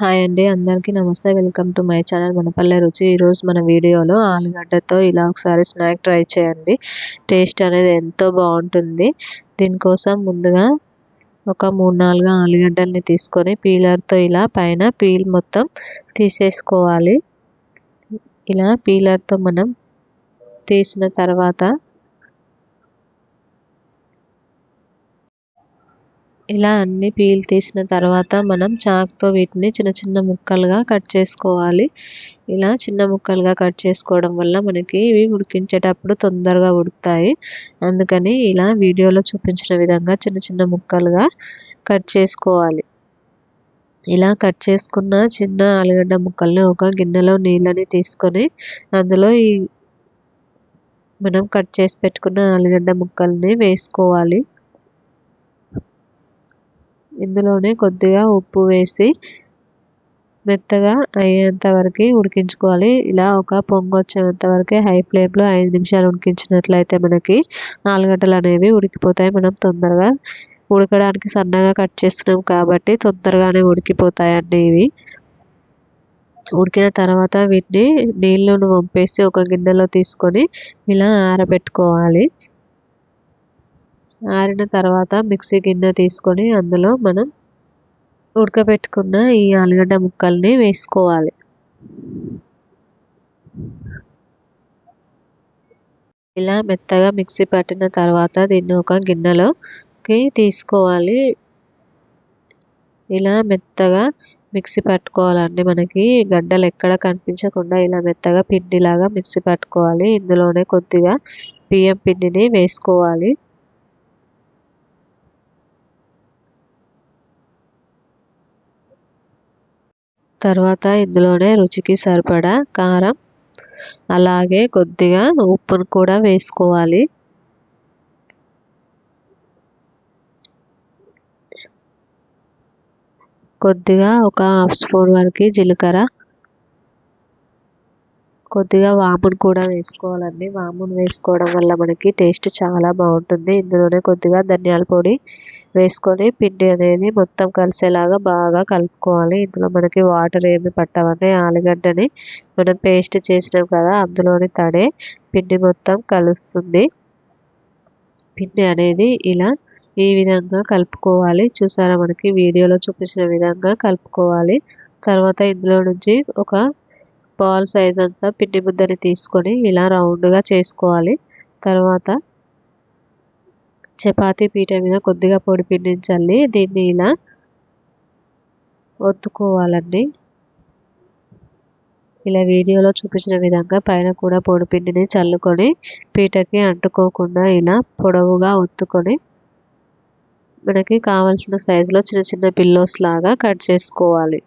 Hi అండి. అందరికీ నమస్తే. వెల్కమ్ టు మై ఛానల్ మనపల్లె రుచి. ఈరోజు మన వీడియోలో ఆలుగడ్డతో ఇలా ఒకసారి స్నాక్ ట్రై చేయండి. టేస్ట్ అనేది ఎంతో బాగుంటుంది. దీనికోసం ముందుగా ఒక మూడు నాలుగు ఆలుగడ్డల్ని తీసుకొని పీలర్తో ఇలా పైన పీల్ మొత్తం తీసేసుకోవాలి. ఇలా పీలర్తో మనం తీసిన తర్వాత ఇలా అన్ని పీల్ తీసిన తర్వాత మనం చాక్తో వీటిని చిన్న చిన్న ముక్కలుగా కట్ చేసుకోవాలి. ఇలా చిన్న ముక్కలుగా కట్ చేసుకోవడం వల్ల మనకి ఇవి ఉడికించేటప్పుడు తొందరగా ఉడుకుతాయి. అందుకని ఇలా వీడియోలో చూపించిన విధంగా చిన్న చిన్న ముక్కలుగా కట్ చేసుకోవాలి. ఇలా కట్ చేసుకున్న చిన్న ఆలుగడ్డ ముక్కల్ని ఒక గిన్నెలో నీళ్ళని తీసుకొని అందులో ఈ మనం కట్ చేసి పెట్టుకున్న ఆలుగడ్డ ముక్కల్ని వేసుకోవాలి. ఇందులోనే కొద్దిగా ఉప్పు వేసి మెత్తగా అయ్యేంత వరకు ఉడికించుకోవాలి. ఇలా ఒక పొంగు వచ్చేంత వరకు హై ఫ్లేమ్లో ఐదు నిమిషాలు ఉడికించినట్లయితే మనకి ఆలుగడ్డలు అనేవి ఉడికిపోతాయి. మనం తొందరగా ఉడకడానికి సన్నగా కట్ చేస్తున్నాం కాబట్టి తొందరగానే ఉడికిపోతాయండి ఇవి. ఉడికిన తర్వాత వీటిని నీళ్ళను వంపేసి ఒక గిన్నెలో తీసుకొని ఇలా ఆరబెట్టుకోవాలి. ఆరిన తర్వాత మిక్సీ గిన్నె తీసుకొని అందులో మనం ఉడకబెట్టుకున్న ఈ ఆలుగడ్డ ముక్కల్ని వేసుకోవాలి. ఇలా మెత్తగా మిక్సీ పట్టిన తర్వాత దీన్ని ఒక గిన్నెలోకి తీసుకోవాలి. ఇలా మెత్తగా మిక్సీ పట్టుకోవాలండి. మనకి గడ్డలు ఎక్కడ కనిపించకుండా ఇలా మెత్తగా పిండిలాగా మిక్సీ పట్టుకోవాలి. ఇందులోనే కొద్దిగా బియ్యం పిండిని వేసుకోవాలి. తర్వాత ఇందులోనే రుచికి సరిపడా కారం అలాగే కొద్దిగా ఉప్పును కూడా వేసుకోవాలి. కొద్దిగా ఒక హాఫ్ స్పూన్ వరకు జీలకర్ర కొద్దిగా వామును కూడా వేసుకోవాలండి. వామును వేసుకోవడం వల్ల మనకి టేస్ట్ చాలా బాగుంటుంది. ఇందులోనే కొద్దిగా ధనియాల పొడి వేసుకొని పిండి అనేది మొత్తం కలిసేలాగా బాగా కలుపుకోవాలి. ఇందులో మనకి వాటర్ ఏమి పట్టవని ఆలుగడ్డని మనం పేస్ట్ చేసినాం కదా అందులోని తడే పిండి మొత్తం కలుస్తుంది. పిండి అనేది ఇలా ఈ విధంగా కలుపుకోవాలి. చూసారా మనకి వీడియోలో చూపించిన విధంగా కలుపుకోవాలి. తర్వాత ఇందులో నుంచి ఒక బాల్ సైజ్ అంతా పిండి ముద్దని తీసుకొని ఇలా రౌండ్గా చేసుకోవాలి. తర్వాత చపాతీ పీట మీద కొద్దిగా పొడి పిండిని చల్లి దీన్ని ఇలా ఒత్తుకోవాలండి. ఇలా వీడియోలో చూపించిన విధంగా పైన కూడా పొడి పిండిని చల్లుకొని పీటకి అంటుకోకుండా ఇలా పొడవుగా ఒత్తుకొని మనకి కావాల్సిన సైజులో చిన్న చిన్న పిల్లోస్ లాగా కట్ చేసుకోవాలి.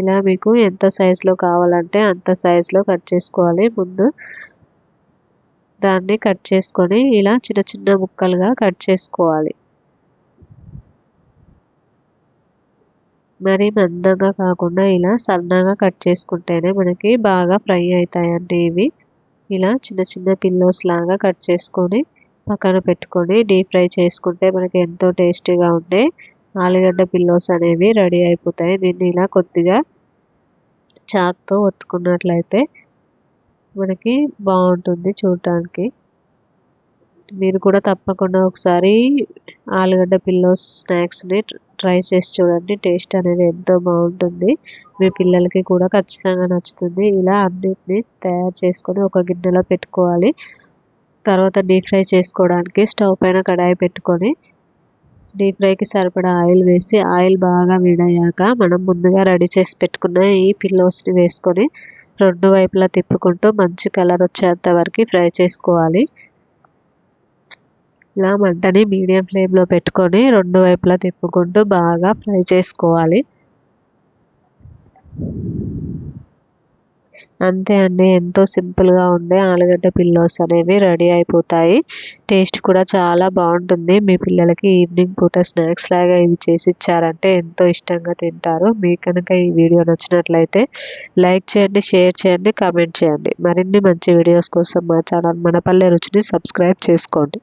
ఇలా మీకు ఎంత సైజులో కావాలంటే అంత సైజులో కట్ చేసుకోవాలి. ముందు దాన్ని కట్ చేసుకొని ఇలా చిన్న చిన్న ముక్కలుగా కట్ చేసుకోవాలి. మరి మందంగా కాకుండా ఇలా సన్నగా కట్ చేసుకుంటేనే మనకి బాగా ఫ్రై అవుతాయండి ఇవి. ఇలా చిన్న చిన్న పిల్లోస్ లాగా కట్ చేసుకొని పక్కన పెట్టుకొని డీప్ ఫ్రై చేసుకుంటే మనకి ఎంతో టేస్టీగా ఉండే ఆలుగడ్డ పిల్లోస్ అనేవి రెడీ అయిపోతాయి. దీన్ని ఇలా కొద్దిగా చాక్తో ఒత్తుకున్నట్లయితే మనకి బాగుంటుంది చూడటానికి మీరు కూడా తప్పకుండా ఒకసారి ఆలుగడ్డ పిల్లోస్ స్నాక్స్ని ట్రై చేసి చూడండి. టేస్ట్ అనేది ఎంతో బాగుంటుంది. మీ పిల్లలకి కూడా ఖచ్చితంగా నచ్చుతుంది. ఇలా అన్నిటిని తయారు చేసుకొని ఒక గిన్నెలో పెట్టుకోవాలి. తర్వాత డీప్ ఫ్రై చేసుకోవడానికి స్టవ్ పైన కడాయి పెట్టుకొని డీప్ ఫ్రైకి సరిపడా ఆయిల్ వేసి ఆయిల్ బాగా వేడయ్యాక మనం ముందుగా రెడీ చేసి పెట్టుకున్న ఈ పిల్లోస్ని వేసుకొని రెండు వైపులా తిప్పుకుంటూ మంచి కలర్ వచ్చేంత వరకు ఫ్రై చేసుకోవాలి. ఇలా మంటని మీడియం ఫ్లేమ్లో పెట్టుకొని రెండు వైపులా తిప్పుకుంటూ బాగా ఫ్రై చేసుకోవాలి. అంతే అండి. ఎంతో సింపుల్గా ఉండే ఆలుగడ్డ పిల్లోస్ అనేవి రెడీ అయిపోతాయి. టేస్ట్ కూడా చాలా బాగుంటుంది. మీ పిల్లలకి ఈవినింగ్ పూట స్నాక్స్ లాగా ఇవి చేసి ఇచ్చారంటే ఎంతో ఇష్టంగా తింటారు. మీకు కనుక ఈ వీడియో నచ్చినట్లయితే లైక్ చేయండి షేర్ చేయండి కామెంట్ చేయండి. మరిన్ని మంచి వీడియోస్ కోసం మా ఛానల్ మనపల్లె రుచిని సబ్స్క్రైబ్ చేసుకోండి.